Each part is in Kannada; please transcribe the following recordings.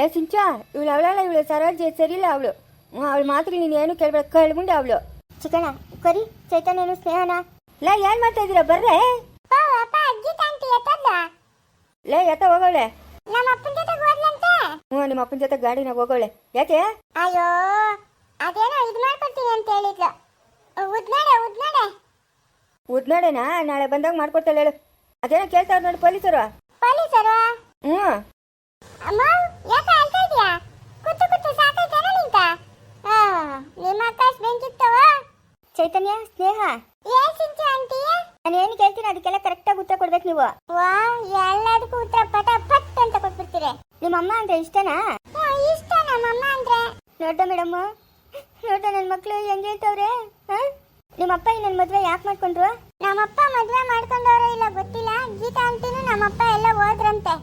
ಯಾ ಸಿಂಚ ಇವಳು ಅವಳಲ್ಲ ಇವಳು ಸರೋಜ್ ಸರಿಯಿಲ್ಲ ಅವಳು ಅವಳ ಮಾತ್ರ ನೀನು ಏನು ಕೇಳ್ಬೇಡ ಕಳ್ಮುಂಡೆ ಅವಳು ಚಿಕ್ಕಣ್ಣ ಕರಿ ಚೈತನ್ಯನು ಸ್ನೇಹನ ಲೇ ಏನ್ ಮಾಡ್ತಾ ಇದ್ದೀರಾ ಬರ್ರೆ ಲೇ ಎತ್ತ ಹೋಗೋಳೆ ನಮ್ಮ ಅಪ್ಪನ ಜೊತೆ ಹೋದ್ಲಂತೆ ಹ್ಞೂ ನಿಮ್ಮ ಅಪ್ಪನ ಜೊತೆ ಗಾಡಿನಾಗ ಹೋಗೋಳೆ ಯಾಕೆ ಅಯ್ಯೋ ಅದೇನೋ ಇದು ಮಾಡ್ಕೊಡ್ತೀನಿ ಅಂತ ಹೇಳಿದ್ಲು ಉದ್ನಡೆ ಉದ್ನಡೆ ಉದ್ನಡೆನಾ ನಾಳೆ ಬಂದಾಗ ಮಾಡ್ಕೊಡ್ತಾಳೆ ಹೇಳು ಅದೇನೋ ಕೇಳ್ತಾವ್ರು ನೋಡಿ ಪೊಲೀಸರು ಪೊಲೀಸರು ಹ್ಞೂ ಅಮ್ಮ ಯಾಕೆ ಅಳ್ತಾ ಇದೀಯಾ ಕುತ್ತು ಕುತ್ತು ಸಾಕೈತೇನ ನಿಂತ ಆ, ನಿಮ್ಮ ಅಕ್ಕ ಬೆಂಕಿತ್ತವ ಚೈತನ್ಯ ಸ್ನೇಹ? ಏನ್ ಸಿಂಚು ಆಂಟಿ? ನಾನು ಏನು ಕೇಳ್ತೀನಿ ಅದಕ್ಕೆಲ್ಲ ಕರೆಕ್ಟಾಗಿ ಉತ್ತರ ಕೊಡ್ಬೇಕು ನೀವು. ವಾ ಎಲ್ಲದಕ್ಕೂ ಉತ್ತರ ಪಟ ಪಟ್ ಅಂತ ಕೊಟ್ಬಿಡ್ತೀರಿ. ನಿಮ್ಮ ಅಮ್ಮ ಅಂದ್ರೆ ಇಷ್ಟನಾ? ಇಷ್ಟ ನಮ್ಮಮ್ಮ ಅಂದ್ರೆ? ನೋಡ್ದ ಮೇಡಮ್ ನೋಡ್ದ ನನ್ನ ಮಕ್ಕಳು ಹೆಂಗ್ ಹೇಳ್ತವ್ರೆ? ನಿಮ್ಮ ಅಪ್ಪ ನನ್ನ ಮದ್ವೆ ಯಾಕೆ ಮಾಡ್ಕೊಂಡ್ರು? ನಮ್ಮಪ್ಪ ಮದ್ವೆ ಮಾಡ್ಕೊಂಡವ್ರ ಇಲ್ಲ ಗೊತ್ತಿಲ್ಲ. ಗೀತಾ ಅಂಟಿನೂ ನಮ್ಮಪ್ಪ ಎಲ್ಲ ಹೋದ್ರಂತೆ.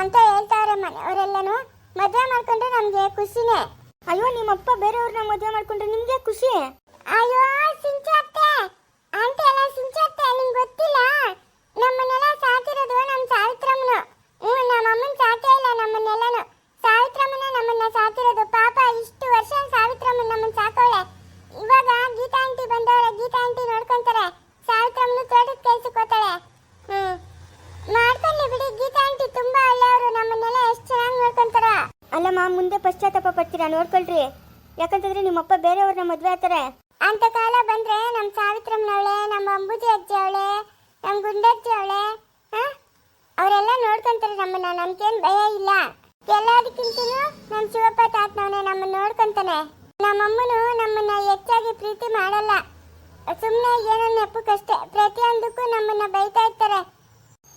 ಅಂತ ಹೇಳ್ತಾವ್ರೆ ಮನೆಯವರೆಲ್ಲನೂ. ಮದ್ವೆ ಮಾಡ್ಕೊಂಡ್ರೆ ನಮಗೆ ಖುಷಿನೇ. ಅಯ್ಯೋ ನಿಮ್ಮಪ್ಪ ಬೇರೆಯವ್ರನ್ನ ಮದುವೆ ಮಾಡ್ಕೊಂಡ್ರೆ ನಿಮ್ಗೆ ಖುಷಿ? ಅಯ್ಯೋ ಸಿಂಚತ್ತೆ ಅಂತ ಎಲ್ಲ ಸಿಂಚತ್ತೆ ನಿಂಗೆ ಗೊತ್ತಿಲ್ಲ? ನಮ್ಮನ್ನೆಲ್ಲ ಸಾಕಿರೋದು ನಮ್ಮ ಸಾವಿತ್ರಮ್ಮನು. ಹ್ಞೂ ನಮ್ಮ ಅಮ್ಮನ ಸಾಕೇ ಇಲ್ಲ ನಮ್ಮನ್ನೆಲ್ಲನು. ಸಾವಿತ್ರಮ್ಮನ ನಮ್ಮನ್ನ ಸಾಕಿರೋದು. ಪಾಪ ಇಷ್ಟು ವರ್ಷ ಸಾವಿತ್ರಮ್ಮನ ನಮ್ಮನ್ನ ಸಾಕವಳೆ ಇವಾಗ ಗೀತಾ ಆಂಟಿ ಬಂದವಳೆ ಗೀತಾ ಆಂಟಿ ನೋಡ್ಕೊಂತಾರೆ ಸಾವಿತ್ರಮ್ಮನು ತೋಟದ ಕೆಲ್ಸಕ್ಕೆ ಹೋಗ್ತಾಳೆ ಹ್ಮ್ ಮಾಡ್ಕೊಳ್ಳಿ ಬಿಡಿ ಗೀತಾ ಆಂಟಿ ತುಂಬಾ ಒಳ್ಳೆಯವರು ನಮ್ಮನ್ನೆಲ್ಲ ಎಷ್ಟು ಚೆನ್ನಾಗಿ ನೋಡ್ಕೊಂತಾರ ಅಲ್ಲಮ್ಮ ಮುಂದೆ ಪಶ್ಚಾತ್ತಾಪ ಪಡ್ತೀರಾ ನೋಡ್ಕೊಳ್ರಿ. ಯಾಕಂತಂದ್ರೆ ನಿಮ್ಮಪ್ಪ ಬೇರೆಯವ್ರನ್ನ ಮದ್ವೆ ಆಗ್ತಾರೆ. ಅಂತ ಕಾಲ ಬಂದ್ರೆ ನಮ್ಮ ಸಾವಿತ್ರಮ್ಮನವಳೆ ನಮ್ಮ ಅಂಬುಜಿ ಅಜ್ಜಿ ಅವಳೆ ನಮ್ಮ ಗುಂಡಜ್ಜಿ ಅವಳೆ ಅವರೆಲ್ಲ ನೋಡ್ಕೊಂತಾರೆ ನಮ್ಮನ್ನ ನಮ್ಗೇನು ಭಯ ಇಲ್ಲ. ಎಲ್ಲದಕ್ಕಿಂತನೂ ನಮ್ಮ ಶಿವಪ್ಪ ತಾತನವನೇ ನಮ್ಮನ್ನ ನೋಡ್ಕೊಂತಾನೆ. ನಮ್ಮಮ್ಮನು ನಮ್ಮನ್ನ ಹೆಚ್ಚಾಗಿ ಪ್ರೀತಿ ಮಾಡಲ್ಲ. ಸುಮ್ಮನೆ ಏನೋ ನೆಪ್ಪಕ್ಕಷ್ಟೇ ಪ್ರತಿಯೊಂದಕ್ಕೂ ನಮ್ಮನ್ನ ಬೈತಾ ಇರ್ತಾರೆ.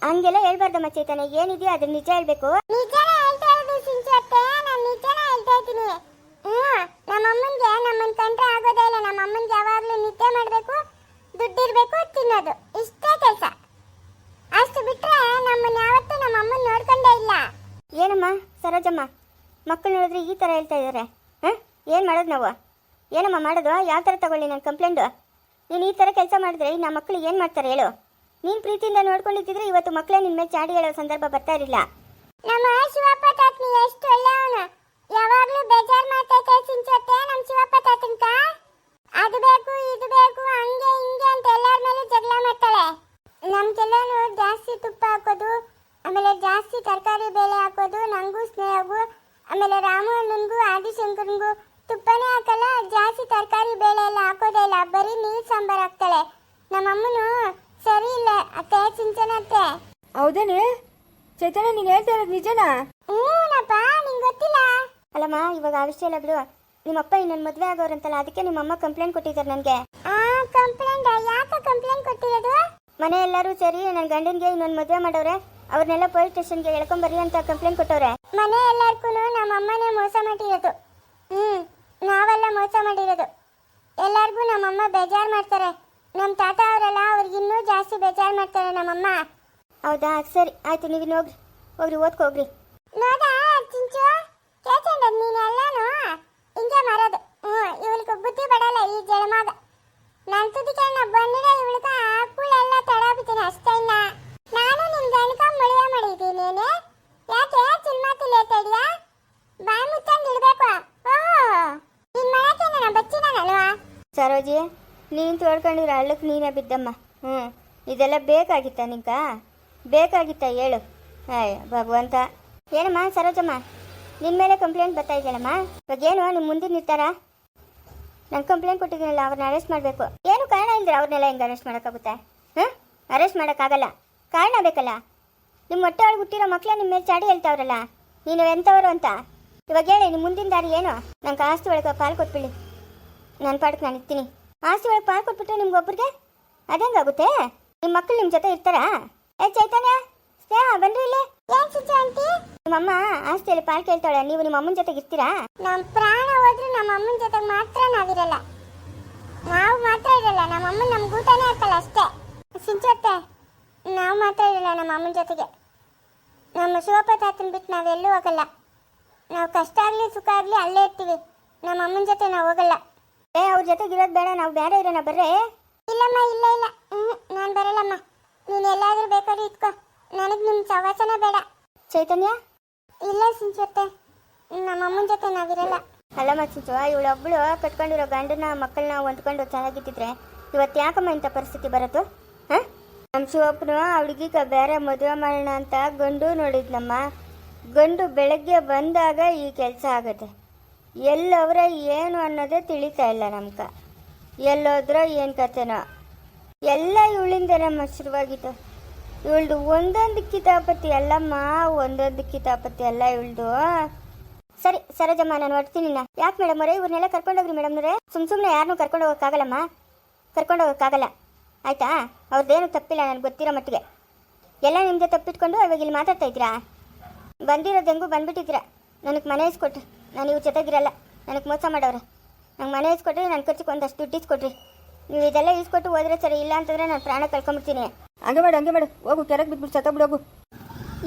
ಹಂಗೆಲ್ಲ ಹೇಳ್ಬಾರ್ದಮ್ಮ ಚೇತನ ಏನಿದೆಯೋ ಅದ್ರ ನಿಜ ಹೇಳ್ಬೇಕು. ನಿಜನೇ ಹೇಳ್ತಾ ಇರೋದು ಸಿಂಚತ್ತೆ ನಾನು ನಿಜನೇ ಹೇಳ್ತಾ ಇದ್ದೀನಿ ಹ್ಮ್ ನಮ್ಮ ಅಮ್ಮನ್ಗೆ ನಮ್ಮನ್ ಕಂಡ್ರೆ ಆಗೋದೇ ಇಲ್ಲ. ನಮ್ಮ ಅಮ್ಮನ್ಗೆ ಯಾವಾಗ್ಲೂ ನಿದ್ದೆ ಮಾಡಬೇಕು ದುಡ್ಡಿರಬೇಕು ತಿನ್ನೋದು. ಇಷ್ಟೇ ಕೆಲಸ. ಅಷ್ಟು ಬಿಟ್ರೆ ನಮ್ಮನ್ನ ಯಾವತ್ತೂ ನಮ್ಮ ಅಮ್ಮನ ನೋಡ್ಕೊಂಡೇ ಇಲ್ಲ. ಏನಮ್ಮ ಸರೋಜಮ್ಮ? ಮಕ್ಕಳು ನೋಡಿದ್ರೆ ಈ ಥರ ಹೇಳ್ತಾ ಇದ್ದಾರೆ. ಹಾಂ? ಏನು ಮಾಡೋದು ನಾವು? ಏನಮ್ಮ ಮಾಡೋದು? ಯಾವ ಥರ ತಗೊಳ್ಳಿ ನಾನು ಕಂಪ್ಲೇಂಟು? ನೀನು ಈ ಥರ ಕೆಲಸ ಮಾಡಿದ್ರೆ ನಮ್ಮ ಮಕ್ಕಳು ಏನು ಮಾಡ್ತಾರೆ ಹೇಳು. ನೀನು ಪ್ರೀತಿಯಿಂದ ನೋಡ್ಕೊಂಡಿದ್ದಿದ್ರೆ ಇವತ್ತು ಮಕ್ಕಳೇ ನಿನ್ನ ಮೇಲೆ ಚಾಡಿ ಹೇಳೋ ಸಂದರ್ಭ ಬರ್ತಾ ಇರಲಿಲ್ಲ. ನಮ್ಮ ಶಿವಪ್ಪ ತಾತ್ನಿ ಎಷ್ಟು ಒಳ್ಳೆಯವನು. ಯಾವಾಗಲೂ ಬೇಜಾರ್ ಮಾಡ್ತೈತೆ ಸಿಂಚತ್ತೆ ನಮ್ಮ ಶಿವಪ್ಪ ತಾತನ್ಕ ಅದು ಬೇಕು, ಇದು ಬೇಕು, ಹಂಗೆ, ಹಿಂಗೆ ಅಂತ ಎಲ್ಲಾರ ಮೇಲೆ ಜಗಳ ಮಾಡ್ತಾಳೆ. ನಮ್ಗೆಲ್ಲನೂ ಜಾಸ್ತಿ ತುಪ್ಪ ಹಾಕೋದು, ಆಮೇಲೆ ಜಾಸ್ತಿ ತರಕಾರಿ ಬೇಳೆ ಹಾಕೋದು, ನಂಗೂ ಸ್ನೇಹಗೂ ಆಮೇಲೆ ರಾಮು ಅಣ್ಣನಿಗೂ, ಆದಿಶಂಕರ್ನಿಗೂ ತುಪ್ಪನೇ ಹಾಕಲ್ಲ, ಜಾಸ್ತಿ ತರಕಾರಿ ಬೇಳೆ ಎಲ್ಲ ಹಾಕೋದೇ ಇಲ್ಲ, ಬರೀ ನೀರು ಸಾಂಬಾರು ಹಾಕ್ತಾಳೆ. ನಮ್ಮಮ್ಮನು ಸರಿ ಇಲ್ಲ, ಅತ್ತೆ, ಚಿಂಚನ ಅತ್ತೆ. ಹೌದೇನೆ? ಚೈತನ್ಯ, ನೀನು ಹೇಳ್ತಾ ಇರೋದು ನಿಜನಾ? ಅಲ್ಲಮ್ಮ ಇವಾಗ ಆ ವಿಷಯ ಎಲ್ಲ ಬಿಡು ನಿಮ್ಮಪ್ಪ ಇನ್ನೊಂದು ಮದುವೆ ಆಗೋರಂತಲ್ಲ ಅದಕ್ಕೆ ನಿಮ್ಮಮ್ಮ ಕಂಪ್ಲೇಂಟ್ ಕೊಟ್ಟಿದ್ದಾರೆ ನನಗೆ. ಆ ಕಂಪ್ಲೇಂಟ್ ಯಾಕೆ ಕಂಪ್ಲೇಂಟ್ ಕೊಟ್ಟಿರೋದು? ಮನೆ ಎಲ್ಲರೂ ಸೇರಿ ನನ್ನ ಗಂಡನಿಗೆ ಇನ್ನೊಂದು ಮದುವೆ ಮಾಡವ್ರೆ ಅವ್ರನ್ನೆಲ್ಲ ಪೊಲೀಸ್ ಸ್ಟೇಷನ್ಗೆ ಎಳ್ಕೊಂಬರ್ರಿ ಅಂತ ಕಂಪ್ಲೇಂಟ್ ಕೊಟ್ಟವ್ರೆ. ಮನೆ ಎಲ್ಲರಿಗೂ ನಮ್ಮ ಅಮ್ಮನೇ ಮೋಸ ಮಾಡಿರೋದು. ಹ್ಮ್ ನಾವೆಲ್ಲ ಮೋಸ ಮಾಡಿರೋದು. ಎಲ್ಲರಿಗೂ ನಮ್ಮಮ್ಮ ಬೇಜಾರು ಮಾಡ್ತಾರೆ. ನಮ್ಮ ತಾತ ಅವರೆಲ್ಲ ಅವ್ರಿಗೆ ಇನ್ನೂ ಜಾಸ್ತಿ ಬೇಜಾರು ಮಾಡ್ತಾರೆ ನಮ್ಮಮ್ಮ. ಹೌದಾ? ಸರಿ ಆಯ್ತು ನೀವು ಹೋಗ್ರಿ. ಹೋಗ್ರಿ ಓದ್ಕೋಗ್ರಿ ನೋಡಾ ಚಿಂಚು? ಕೇಳ್ಕೊಂಡ ನೀನೆಲ್ಲಾನು? ಹಿಂಗೆ ಮಾಡೋದು. ಹ್ಞೂ, ಇವಳಿಗೆ ಬುದ್ಧಿ ಬಡಲ್ಲ ಈ ಜಳಮಾಗ ನನ್ನ ತುದಿಗೆ ನಾ ಬಂದಿಡ ಇವಳಿಗ ಕೂಳೆಲ್ಲ ತಡಾಬಿದ್ದೀನಿ ಅಷ್ಟೇ ಇನ್ನ. ನಾನು ನಿನ್ ಗಣಕ ಮುಳಿಯ ಮಾಡಿದ್ದೀನಿ ಯಾಕೆ ಚಿಲ್ಮಾತಿ ಲೇಟ್ ಇದೆಯಾ ಬಾಯಿ ಮುಚ್ಚಂದು ಇಡ್ಬೇಕು. ಓಹೋ, ನಿನ್ ಮಳಕ್ಕೆ ನನ್ನ ಸರೋಜಿ, ನೀನು ತೋಡ್ಕೊಂಡಿರೋ ಹಳ್ಳಕ್ಕೆ ನೀನೇ ಬಿದ್ದಮ್ಮ. ಹ್ಞೂ, ಇದೆಲ್ಲ ಬೇಕಾಗಿತ್ತ ನಿಂಕ? ಬೇಕಾಗಿತ್ತ ಹೇಳು. ಅಯ್ಯ ಭಗವಂತ. ಏನಮ್ಮ ಸರೋಜಮ್ಮ? ನಿನ್ನ ಮೇಲೆ ಕಂಪ್ಲೇಂಟ್ ಬರ್ತಾ ಇದೆಯಲ್ಲಮ್ಮ ಇವಾಗ ಏನು? ನಿಮ್ಮ ಮುಂದಿನ ನಿರ್ತಾರ ನಂಗೆ ಕಂಪ್ಲೇಂಟ್ ಕೊಟ್ಟಿದ್ದೀನಲ್ಲ ಅವ್ರನ್ನ ಅರೆಸ್ಟ್ ಮಾಡಬೇಕು. ಏನು ಕಾರಣ ಇಲ್ಲದ್ರೆ ಅವ್ರನ್ನೆಲ್ಲ ಹೆಂಗೆ ಅರೆಸ್ಟ್ ಮಾಡೋಕ್ಕಾಗುತ್ತೆ? ಹಾಂ? ಅರೆಸ್ಟ್ ಮಾಡೋಕ್ಕಾಗಲ್ಲ. ಕಾರಣ ಬೇಕಲ್ಲ. ನಿಮ್ಮ ಹೊಟ್ಟೆ ಒಳಗೆ ಹುಟ್ಟಿರೋ ಮಕ್ಕಳೇ ನಿಮ್ಮ ಮೇಲೆ ಚಾಡಿ ಹೇಳ್ತಾವ್ರಲ್ಲ. ನೀನು ಎಂಥವರು ಅಂತ. ಇವಾಗ ಹೇಳಿ ನಿಮ್ಮ ಮುಂದಿನ ದಾರಿ ಏನು? ನಂಗೆ ಆಸ್ತಿ ಒಳಗೆ ಪಾಲು ಕೊಟ್ಬಿಡಿ. ನನ್ನ ಪಾಡಕ್ಕೆ ನಾನು ಇರ್ತೀನಿ. ಆಸ್ತಿ ಒಳಗೆ ಪಾಲು ಕೊಟ್ಬಿಟ್ರೆ ನಿಮ್ಗೊಬ್ರಿಗೆ ಅದೇಂಗಾಗುತ್ತೆ ನಿಮ್ಮ ಮಕ್ಕಳು ನಿಮ್ಮ ಜೊತೆ ಇರ್ತಾರಾ? ಏ ಚೈತನ್ಯ, ಸ್ನೇಹ ಬನ್ರಿ ಇಲ್ಲಿ. ನಿಮ್ಮಮ್ಮ ಆಸ್ತಿಯಲ್ಲಿ ಪಾಲ್ ಕೇಳ್ತಾಳೆ ನೀವು ನಿಮ್ಮ ಅಮ್ಮನ ಜೊತೆಗೆ ಇರ್ತೀರಾ? ನಮ್ಮ ಪ್ರಾಣ ಹೋದ್ರೆ ನಮ್ಮ ಅಮ್ಮನ ಜೊತೆಗೆ ಮಾತ್ರ ನಾವಿರಲ್ಲ. ನಾವು ಮಾತ್ರ ಇರಲ್ಲ ನಮ್ಮ ಅಮ್ಮ ನಮ್ಮ ಊಟನೇ ಹಾಕಲ್ಲ ಅಷ್ಟೇ. ಸಿಂಚತ್ತೆ ನಾವು ಮಾತ್ರ ಇರಲ್ಲ ನಮ್ಮ ಅಮ್ಮನ ಜೊತೆಗೆ. ನಮ್ಮ ಶಿವಪ್ಪ ತಾತನ ಬಿಟ್ಟು ನಾವೆಲ್ಲೂ ಹೋಗಲ್ಲ. ನಾವು ಕಷ್ಟ ಆಗಲಿ ಸುಖ ಆಗಲಿ ಅಲ್ಲೇ ಇರ್ತೀವಿ. ನಮ್ಮ ಅಮ್ಮನ ಜೊತೆ ನಾವು ಹೋಗಲ್ಲ. ಏ ಅವ್ರ ಜೊತೆಗೆ ಇರೋದು ಬೇಡ ನಾವು ಬೇರೆ ಇರೋಣ ಬರ್ರೆ? ಇಲ್ಲಮ್ಮ ಇಲ್ಲ ಇಲ್ಲ. ಹ್ಞೂ ನಾನು ಬರಲ್ಲಮ್ಮ. ನೀನು ಎಲ್ಲಾದರೂ ಬೇಕಾದ್ರೆ ಇಟ್ಕೋ. ನನಗೆ ನಿಮ್ಮ ಸವಾಸನ ಬೇಡ. ಚೈತನ್ಯ? ಇಲ್ಲ ಸಿಂಚತ್ತೆ. ನಮ್ಮ ಅಮ್ಮನ ಜೊತೆ ನಾವಿರಲ್ಲ. ಅಲ್ಲ ಇವ್ಳು ಒಬ್ಬಳು ಕಟ್ಕೊಂಡಿರೋ ಗಂಡನ ಮಕ್ಕಳನ್ನ ಹೊಂದ್ಕೊಂಡು ಚೆನ್ನಾಗಿದ್ದಿದ್ರೆ ಇವತ್ತು ಯಾಕಮ್ಮ ಇಂಥ ಪರಿಸ್ಥಿತಿ ಬರೋದು? ಹಾಂ? ನಮ್ಮ ಶಿವಪ್ಪನು ಅವಳಿಗೀಗ ಬೇರೆ ಮದುವೆ ಮಾಡೋಣ ಅಂತ ಗಂಡು ನೋಡಿದ್ನಮ್ಮ. ಗಂಡು ಬೆಳಗ್ಗೆ ಬಂದಾಗ ಈ ಕೆಲಸ ಆಗುತ್ತೆ. ಎಲ್ಲವರ ಏನು ಅನ್ನೋದೇ ತಿಳಿತಾ ಇಲ್ಲ ನಮ್ಗೆ. ಎಲ್ಲೋದ್ರೋ ಏನು ಕತೆನೋ. ಎಲ್ಲ ಇವಳಿಂದನಮ್ಮ ಶುರುವಾಗಿತ್ತು. ಇವಳ್ದು ಒಂದೊಂದು ಕಿತಾಪತಿ ಅಲ್ಲಮ್ಮ, ಒಂದೊಂದು ಕಿತಾಪತಿ ಅಲ್ಲ ಇವಳ್ದು. ಸರಿ, ಸರೋಜಮ್ಮ, ನಾನು ಹೊಡ್ತೀನಿ ಯಾಕೆ ಮೇಡಮ್ ಅವರೇ ಇವ್ರನ್ನೆಲ್ಲ ಕರ್ಕೊಂಡೋಗ್ರಿ ಮೇಡಮ್ನವ್ರೆ ಸುಮ್ ಸುಮ್ಮನೆ ಯಾರನ್ನೂ ಕರ್ಕೊಂಡು ಹೋಗೋಕ್ಕಾಗಲ್ಲಮ್ಮ ಕರ್ಕೊಂಡು ಹೋಗೋಕ್ಕಾಗಲ್ಲ ಆಯ್ತಾ? ಅವ್ರದ್ದೇನು ತಪ್ಪಿಲ್ಲ ನನಗೆ ಗೊತ್ತಿರೋ ಮಟ್ಟಿಗೆ. ಎಲ್ಲ ನಿಮ್ಮದೇ ತಪ್ಪಿಟ್ಕೊಂಡು ಇವಾಗ ಇಲ್ಲಿ ಮಾತಾಡ್ತಾ ಇದ್ದೀರಾ? ಬಂದಿರೋದು ಹೆಂಗೂ ಬಂದ್ಬಿಟ್ಟಿದ್ದೀರಾ? ನನಗೆ ಮನೆ ಇಸ್ಕೊಟ್ರಿ. ನಾನು ಇವ್ರ ಜೊತೆಗಿರಲ್ಲ. ನನಗೆ ಮೋಸ ಮಾಡೋರು ನಂಗೆ ಮನೆ ಇಸ್ಕೊಟ್ರಿ ನನ್ನ ಖರ್ಚಿಗೆ ಒಂದಷ್ಟು ದುಡ್ಡು ಇಸ್ಕೊಟ್ರಿ. ನೀವು ಇದೆಲ್ಲ ಇಸ್ಕೊಟ್ಟು ಹೋದ್ರೆ ಸರಿ, ಇಲ್ಲ ಅಂತಂದ್ರೆ ನಾನು ಪ್ರಾಣ ಕಳ್ಕೊಂಬಿಡ್ತೀನಿ. ಹಂಗೆ ಮಾಡು ಹಂಗೆ ಮಾಡು. ಹೋಗು, ಕೆರೆಗೆ ಬಿದ್ಬಿಟ್ಟು ಸತ್ತ ಹೋಗು.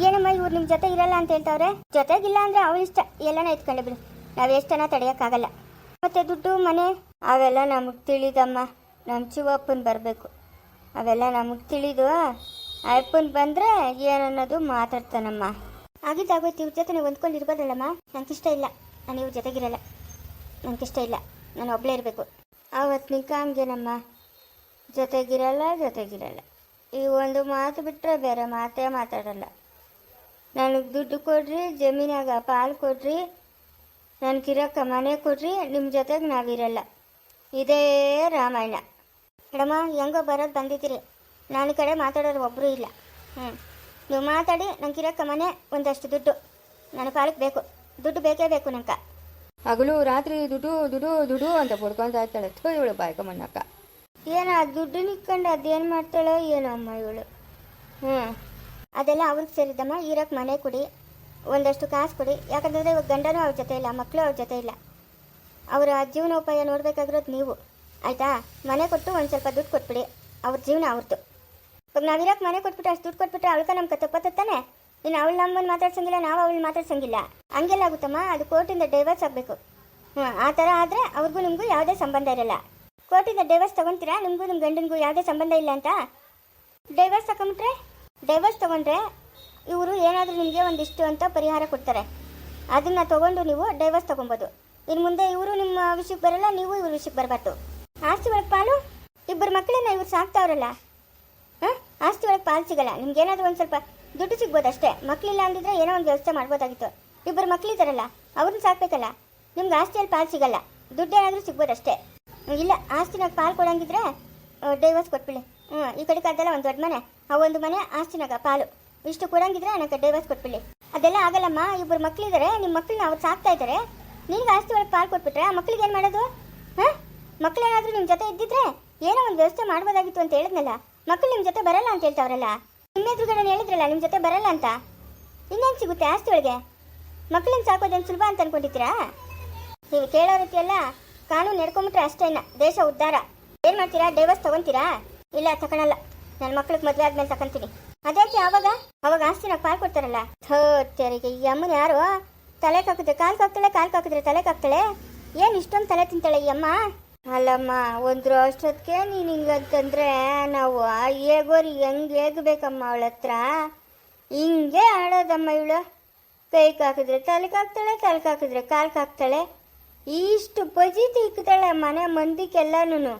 ಏನಮ್ಮ, ಇವ್ರು ನಿಮ್ಮ ಜೊತೆ ಇರಲ್ಲ ಅಂತ ಹೇಳ್ತಾವ್ರೆ? ಜೊತೆಗಿಲ್ಲ ಅಂದ್ರೆ ಅವ್ರ ಇಷ್ಟ. ಎಲ್ಲನ ಎತ್ಕೊಂಡು ಬಿಡು. ನಾವು ಎಷ್ಟನ ತಡೆಯೋಕ್ಕಾಗಲ್ಲ. ಮತ್ತೆ ದುಡ್ಡು, ಮನೆ? ಅವೆಲ್ಲ ನಮಗೆ ತಿಳಿದಮ್ಮ. ನಮ್ಮ ಶಿವಪ್ಪನ್ ಬರಬೇಕು. ಅವೆಲ್ಲ ನಮಗೆ ತಿಳಿದು ಅಪ್ಪನ್ ಬಂದರೆ ಏನನ್ನೋದು ಮಾತಾಡ್ತಾನಮ್ಮ. ಆಗಿದ್ದಾಗೋಯ್ತು ಇವ್ರ ಜೊತೆ ನೀವು ಹೊಂದ್ಕೊಂಡು ಇರ್ಬೋದಲ್ಲಮ್ಮ? ಇಷ್ಟ ಇಲ್ಲ. ನಾನು ಇವ್ರ ಜೊತೆಗಿರಲ್ಲ. ಇಷ್ಟ ಇಲ್ಲ. ನಾನು ಒಬ್ಬಳೇ ಇರಬೇಕು. ಆವತ್ತು ನಿಂಕಂಗೇನಮ್ಮ ಜೊತೆಗಿರಲ್ಲ ಜೊತೆಗಿರಲ್ಲ. ಈ ಒಂದು ಮಾತು ಬಿಟ್ಟರೆ ಬೇರೆ ಮಾತೇ ಮಾತಾಡಲ್ಲ. ನನಗೆ ದುಡ್ಡು ಕೊಡ್ರಿ, ಜಮೀನಾಗ ಪಾಲು ಕೊಡ್ರಿ ನನಗಿರೋಕ್ಕ ಮನೆ ಕೊಡ್ರಿ ನಿಮ್ಮ ಜೊತೆಗೆ ನಾವಿರಲ್ಲ. ಇದೇ ರಾಮಾಯಣ. ಮೇಡಮ ಹೆಂಗೋ ಬರೋದು ಬಂದಿದ್ದೀರಿ. ನಾನು ಕಡೆ ಮಾತಾಡೋರು ಒಬ್ಬರು ಇಲ್ಲ. ಹ್ಞೂ ನೀವು ಮಾತಾಡಿ ನಂಗಿರೋಕ್ಕ ಮನೆ ಒಂದಷ್ಟು ದುಡ್ಡು. ನನ್ನ ಪಾಲಕ್ಕೆ ಬೇಕು. ದುಡ್ಡು ಬೇಕೇ ಬೇಕು ನಂಗೆ. ಹಗಲು ರಾತ್ರಿ ದುಡ್ಡು ದುಡ್ಡು ದುಡ್ಡು ಅಂತ ಪಡ್ಕೊಂತ ಇರ್ತಾಳೆ ಥೋ ಇವಳು ಬಾಯ್ಕೊಂಬಣ್ಣಕ್ಕ ಏನೋ ದುಡ್ಡು ನಿಕ್ಕೊಂಡು ಅದೇನು ಮಾಡ್ತಾಳೋ ಏನೋ ಅಮ್ಮ ಇವಳು. ಹ್ಞೂ ಅದೆಲ್ಲ ಅವ್ರಿಗೆ ಸೇರಿದಮ್ಮ ಇರೋಕ್ಕೆ ಮನೆ ಕೊಡಿ, ಒಂದಷ್ಟು ಕಾಸು ಕೊಡಿ. ಯಾಕಂದ್ರೆ ಇವಾಗ ಗಂಡನು ಅವ್ರ ಜೊತೆ ಇಲ್ಲ ಮಕ್ಕಳು ಅವ್ರ ಜೊತೆ ಇಲ್ಲ. ಅವರ ಜೀವನೋಪಾಯ ನೋಡಬೇಕಾಗಿರೋದು ನೀವು. ಆಯಿತಾ? ಮನೆ ಕೊಟ್ಟು ಒಂದು ಸ್ವಲ್ಪ ದುಡ್ಡು ಕೊಟ್ಬಿಡಿ. ಅವ್ರ ಜೀವನ ಅವ್ರದ್ದು ಇವಾಗ ನಾವಿರೋಕ್ಕೆ ಮನೆ ಕೊಟ್ಬಿಟ್ಟು ಅಷ್ಟು ದುಡ್ಡು ಕೊಟ್ಬಿಟ್ರೆ ಅವಳ್ಕ ನಮ್ಮ ತಪ್ಪತ್ತಾನೆ ಇನ್ನು ಅವಳು ನಮ್ಮನ್ನು ಮಾತಾಡ್ಸಂಗಿಲ್ಲ, ನಾವು ಅವಳು ಮಾತಾಡ್ಸಂಗಿಲ್ಲ. ಹಂಗೆಲ್ಲ ಆಗುತ್ತಮ್ಮ? ಅದು ಕೋರ್ಟಿಂದ ಡೈವರ್ಸ್ ಆಗಬೇಕು. ಹ್ಞೂ ಆ ಥರ ಆದರೆ ಅವ್ರಿಗೂ ನಿಮಗೂ ಯಾವುದೇ ಸಂಬಂಧ ಇರಲ್ಲ. ಕೋರ್ಟಿಂದ ಡೈವರ್ಸ್ ತಗೊಂತೀರಾ? ನಿಮಗೂ ನಿಮ್ಮ ಗಂಡನಿಗೂ ಯಾವುದೇ ಸಂಬಂಧ ಇಲ್ಲ ಅಂತ? ಡೈವರ್ಸ್ ತಗೊಂಬಿಟ್ರೆ ಡೈವರ್ಸ್ ತಗೊಂಡ್ರೆ ಇವರು ಏನಾದರೂ ನಿಮಗೆ ಒಂದಿಷ್ಟು ಅಂತ ಪರಿಹಾರ ಕೊಡ್ತಾರೆ. ಅದನ್ನು ತಗೊಂಡು ನೀವು ಡೈವರ್ಸ್ ತಗೊಬೋದು. ಇನ್ನು ಮುಂದೆ ಇವರು ನಿಮ್ಮ ವಿಷಯಕ್ಕೆ ಬರಲ್ಲ, ನೀವು ಇವ್ರ ವಿಷಯಕ್ಕೆ ಬರಬಾರ್ದು. ಆಸ್ತಿ ಒಳಗೆ ಪಾಲು, ಇಬ್ಬರು ಮಕ್ಕಳನ್ನ ಇವ್ರು ಸಾಕ್ತಾವ್ರಲ್ಲ ಹಾಂ? ಆಸ್ತಿ ಒಳಗೆ ಪಾಲು ಸಿಗಲ್ಲ. ನಿಮ್ಗೆ ಏನಾದರೂ ಒಂದು ಸ್ವಲ್ಪ ದುಡ್ಡು ಸಿಗ್ಬೋದು ಅಷ್ಟೇ. ಮಕ್ಕಳಿಲ್ಲ ಅಂದಿದ್ರೆ ಏನೋ ಒಂದು ವ್ಯವಸ್ಥೆ ಮಾಡ್ಬೋದಾಗಿತ್ತು. ಇಬ್ಬರು ಮಕ್ಕಳಿದ್ದಾರಲ್ಲ ಅವ್ರನ್ನ ಸಾಕಬೇಕಲ್ಲ? ನಿಮ್ಗೆ ಆಸ್ತಿಯಲ್ಲಿ ಪಾಲು ಸಿಗಲ್ಲ. ದುಡ್ಡು ಏನಾದರೂ ಸಿಗ್ಬೋದು ಅಷ್ಟೇ ಇಲ್ಲ, ಆಸ್ತಿನಾಗ ಪಾಲು ಕೊಡಂಗಿದ್ರೆ ಡೈವರ್ಸ್ ಕೊಟ್ಬಿಡಿ ಹ್ಞೂ ಈ ಕಡೆ ಅದೆಲ್ಲ ಒಂದು ದೊಡ್ಡ ಮನೆ, ಆ ಒಂದು ಮನೆ ಆಸ್ತಿನಾಗ ಪಾಲು. ಇಷ್ಟು ಕೊಡಂಗಿದ್ರೆ ನನಗೆ ಡೈವರ್ಸ್ ಕೊಟ್ಬಿಡಿ ಅದೆಲ್ಲ ಆಗಲ್ಲಮ್ಮ ಇಬ್ಬರು ಮಕ್ಕಳಿದ್ದಾರೆ ನಿಮ್ಮ ಮಕ್ಕಳನ್ನ ಅವ್ರು ಸಾಕ್ತಾ ಇದ್ದಾರೆ ನಿನ್ಗೆ ಆಸ್ತಿ ಒಳಗೆ ಪಾಲು ಕೊಟ್ಬಿಟ್ರೆ, ಆ ಮಕ್ಳಿಗೆ ಏನು ಮಾಡೋದು? ಹಾಂ? ಮಕ್ಕಳೇನಾದರೂ ನಿಮ್ಮ ಜೊತೆ ಇದ್ದಿದ್ರೆ ಏನೋ ಒಂದು ವ್ಯವಸ್ಥೆ ಮಾಡ್ಬೋದಾಗಿತ್ತು ಅಂತ ಹೇಳಿದ್ನಲ್ಲ. ಮಕ್ಕಳು ನಿಮ್ಮ ಜೊತೆ ಬರಲ್ಲ ಅಂತ ಹೇಳ್ತಾವ್ರಲ್ಲ. ನಿಮ್ಮ ಎದುರುಗಡೆ ಹೇಳಿದ್ರಲ್ಲ ನಿಮ್ಮ ಜೊತೆ ಬರಲ್ಲ ಅಂತ. ಇನ್ನೇನು ಸಿಗುತ್ತೆ ಆಸ್ತಿ ಒಳಗೆ? ಮಕ್ಕಳನ್ನ ಸಾಕೋದೇನು ಸುಲಭ ಅಂತ ಅನ್ಕೊಂಡಿದ್ದೀರಾ? ನೀವು ಕೇಳೋ ರೀತಿ ಎಲ್ಲ ಕಾನೂನು ನಡ್ಕೊಂಬಿಟ್ರೆ ಅಷ್ಟೇನ ದೇಶ ಉದ್ಧಾರ ಏನ್ ಮಾಡ್ತೀರಾ? ಡೈವರ್ಸ್ ತಗೊಂತೀರಾ? ಇಲ್ಲ, ತಗೊಳಲ್ಲ. ನನ್ನ ಮಕ್ಳಿಗೆ ಮದುವೆ ಆದ್ಮೇಲೆ ತಕೊಂತೀನಿ ಅದಕ್ಕೆ ಅವಾಗ? ಅವಾಗ ಆಸ್ತಿನ ಪಾಲ್ ಕೊಡ್ತಾರಲ್ಲ. ಥೋತ್ಯರಿಗೆ ಈ ಅಮ್ಮನ ಯಾರು? ತಲೆ ಕಾಕಿದ್ರೆ ಕಾಲ್ ಕಾಕ್ತಾಳೆ, ಕಾಲ್ ಕಾಕಿದ್ರೆ ತಲೆ ಕಾಕ್ತಾಳೆ? ಏನ್ ಇಷ್ಟೊಂದು ತಲೆ ತಿಂತಾಳೆ ಈ ಅಮ್ಮ? ಅಲ್ಲಮ್ಮ, ಒಂದು ಅಷ್ಟೊತ್ತಿಗೆ ನೀನು ಹಿಂಗಂತಂದ್ರೆ ನಾವು ಹೇಗೋರಿ ಹೆಂಗ್ ಹೇಗಬೇಕಮ್ಮ ಅವಳ ಹತ್ರ? ಹಿಂಗೆ ಆಡೋದಮ್ಮ ಇವಳು. ಕೈ ಕಾಕಿದ್ರೆ ತಲೆ ಕಾಕ್ತಾಳೆ, ತಲೆ ಕಾಕಿದ್ರೆ ಕಾಲ್ ಕಾಕ್ತಾಳೆ. ಇಷ್ಟು ಪಜಿ ಇಕ್ತಾಳೆ ಮನೆ ಮಂದಿಗೆಲ್ಲನೂ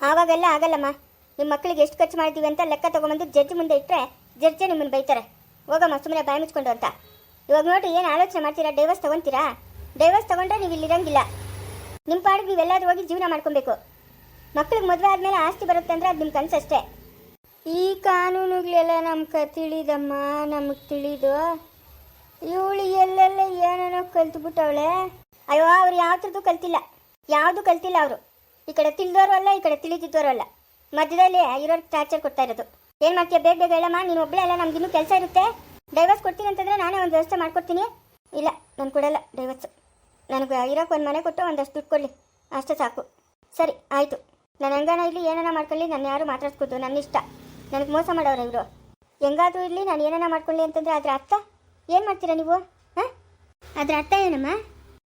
ಆವಾಗೆಲ್ಲ ಆಗಲ್ಲಮ್ಮ ನಿಮ್ಮ ಮಕ್ಕಳಿಗೆ ಎಷ್ಟು ಖರ್ಚು ಮಾಡ್ತೀವಿ ಅಂತ ಲೆಕ್ಕ ತಗೊಂಬಂದು ಜಡ್ಜ್ ಮುಂದೆ ಇಟ್ಟರೆ ಜಡ್ಜೆ ನಿಮ್ಮನ್ನು ಬೈತಾರೆ. ಹೋಗಮ್ಮ ಸುಮ್ಮನೆ ಬಾಯಿ ಮುಚ್ಕೊಂಡು ಅಂತ. ಇವಾಗ ನೋಡಿ ಏನು ಆಲೋಚನೆ ಮಾಡ್ತೀರಾ? ಡೈವರ್ಸ್ ತಗೊಂತೀರಾ? ಡೈವರ್ಸ್ ತಗೊಂಡ್ರೆ ನೀವು ಇಲ್ಲಿರಂಗಿಲ್ಲ ನಿಮ್ಮ ಪಾಡಿಗೆ ನೀವೆಲ್ಲಾದ್ರೂ ಹೋಗಿ ಜೀವನ ಮಾಡ್ಕೊಬೇಕು. ಮಕ್ಳಿಗೆ ಮದುವೆ ಆದಮೇಲೆ ಆಸ್ತಿ ಬರುತ್ತೆ ಅಂದರೆ ಅದು ನಿಮ್ಮ ಕನಸಷ್ಟೇ. ಈ ಕಾನೂನುಗಳೆಲ್ಲ ನಮ್ಗೆ ತಿಳಿದಮ್ಮ, ನಮಗೆ ತಿಳಿದು. ಇವಳು ಎಲ್ಲೆಲ್ಲ ಏನೇನೋ ಕಲ್ತ್ಬಿಟ್ಟವಳೆ. ಅಯ್ಯೋ, ಅವ್ರು ಯಾವ್ದ್ರದ್ದು ಕಲ್ತಿಲ್ಲ. ಯಾವುದು ಕಲ್ತಿಲ್ಲ ಅವರು. ಈ ಕಡೆ ತಿಳಿದವರು ಅಲ್ಲ, ಈ ಕಡೆ ತಿಳಿದಿದ್ದವರು ಅಲ್ಲ. ಮಧ್ಯದಲ್ಲಿ ಇರೋರ್ಗೆ ಟಾರ್ಚರ್ ಕೊಡ್ತಾ ಇರೋದು. ಏನು ಮಾಡ್ತೀಯ? ಬೇಗ ಬೇಗ ಹೇಳಮ್ಮ. ನೀನು ಒಬ್ಬಳೇ ಅಲ್ಲ ನಮ್ಗಿನ್ನೂ ಕೆಲಸ ಇರುತ್ತೆ. ಡೈವರ್ಸ್ ಕೊಡ್ತೀನಿ ಅಂತಂದ್ರೆ ನಾನೇ ಒಂದು ವ್ಯವಸ್ಥೆ ಮಾಡ್ಕೊಡ್ತೀನಿ. ಇಲ್ಲ, ನಾನು ಕೊಡಲ್ಲ ಡೈವರ್ಸ್ ನನಗೆ ಇರೋಕೆ ಒಂದು ಮನೆ ಕೊಟ್ಟು ಒಂದಷ್ಟು ದುಡ್ಡು ಕೊಡಲಿ. ಅಷ್ಟೇ ಸಾಕು. ಸರಿ, ಆಯಿತು. ನಾನು ಹೆಂಗಾನ ಇಲ್ಲಿ ಏನಾನ ಮಾಡ್ಕೊಳ್ಳಿ. ನಾನು ಯಾರು ಮಾತಾಡ್ಸ್ಕೊಡ್ದು ನನ್ನ ಇಷ್ಟ. ನನಗೆ ಮೋಸ ಮಾಡೋರು ಇವರು. ಹೆಂಗಾದ್ರೂ ಇರಲಿ, ನಾನು ಏನಾನ ಮಾಡ್ಕೊಳ್ಳಿ ಅಂತಂದ್ರೆ ಅದ್ರ ಅರ್ಥ? ಏನು ಮಾಡ್ತೀರಾ ನೀವು? ಹಾಂ? ಅದ್ರ ಅರ್ಥ ಏನಮ್ಮ?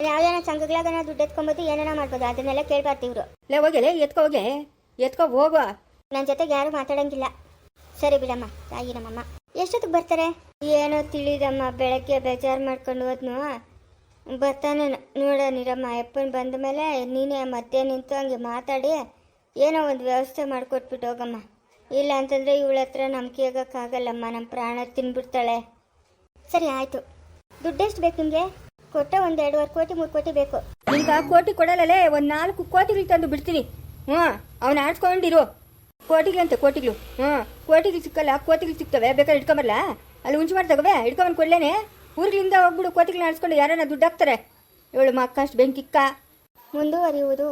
ಯಾವ್ದಾನ ಸಂಘಗಳಾಗನ ದುಡ್ಡು ಎತ್ಕೊಂಬೋದು ಏನಾರ ಮಾಡ್ಬೋದು ಅದನ್ನೆಲ್ಲ ಕೇಳಬಾರ್ದು ಇವರು. ಲೇ ಎತ್ಕೋ ಹೋಗೆ. ಎತ್ಕೋ ಹೋಗುವ. ನನ್ನ ಜೊತೆಗೆ ಯಾರು ಮಾತಾಡಂಗಿಲ್ಲ. ಸರಿ ಬಿಡಮ್ಮ ತಾಯಿ ನಮ್ಮಮ್ಮ. ಎಷ್ಟೊತ್ತಿಗೆ ಬರ್ತಾರೆ? ಏನೋ ತಿಳಿದಮ್ಮ ಬೆಳಗ್ಗೆ ಬೇಜಾರು ಮಾಡ್ಕೊಂಡು ಹೋದ್ನು. ಬರ್ತಾನೆ ನೋಡೋಣಿರಮ್ಮ ಅಪ್ಪನ ಬಂದ ಮೇಲೆ ನೀನೇ ಮತ್ತೆ ನಿಂತು ಹಂಗೆ ಮಾತಾಡಿ ಏನೋ ಒಂದು ವ್ಯವಸ್ಥೆ ಮಾಡಿಕೊಟ್ಬಿಟ್ಟು ಹೋಗಮ್ಮ. ಇಲ್ಲ ಅಂತಂದರೆ ಇವಳ ಹತ್ರ ನಂಬಿಕೆ ಆಗೋಕ್ಕಾಗಲ್ಲಮ್ಮ ನಮ್ಮ ಪ್ರಾಣ ತಿನ್ಬಿಡ್ತಾಳೆ. ಸರಿ ಆಯ್ತು. ದುಡ್ಡೆಷ್ಟು ಬೇಕು ನಿಮಗೆ? ಕೊಟ್ಟ ಒಂದು ಎರಡುವರೆ ಕೋಟಿ ಮೂರು ಕೋಟಿ ಬೇಕು. ಈಗ ಕೋಟಿ ಕೊಡಲ್ಲಲೇ ಒಂದು ನಾಲ್ಕು ಕೋಟಿಗಳು ತಂದು ಬಿಡ್ತೀನಿ. ಹ್ಞೂ ಅವನ ಆಡ್ಸ್ಕೊಂಡಿರು. ಕೋಟಿಗಳಂತೆ ಕೋಟಿಗಳು. ಹ್ಞೂ ಕೋಟಿಗಳು ಸಿಕ್ಕಲ್ಲ ಕೋಟಿಗಳು ಸಿಗ್ತವೆ. ಬೇಕಾದ್ರೆ ಇಟ್ಕೊಂಬರಲ್ಲ ಅಲ್ಲಿ ಉಂಚು ಮಾಡಿ ತಗೋವೆ ಇಟ್ಕೊಂಬಂದು ಕೊಡ್ಲೇನೆ? ಊರ್ಗಳಿಂದ ಹೋಗ್ಬಿಡು ಕೋಟಿಗಳನ್ನ ಆಡ್ಸ್ಕೊಂಡು ಯಾರನ್ನ ದುಡ್ಡು ಹಾಕ್ತಾರೆ? ಇವಳು ಮಕ್ಕಷ್ಟು ಬೆಂಕಿಕ್ಕ ಮುಂದುವರಿಯುವುದು.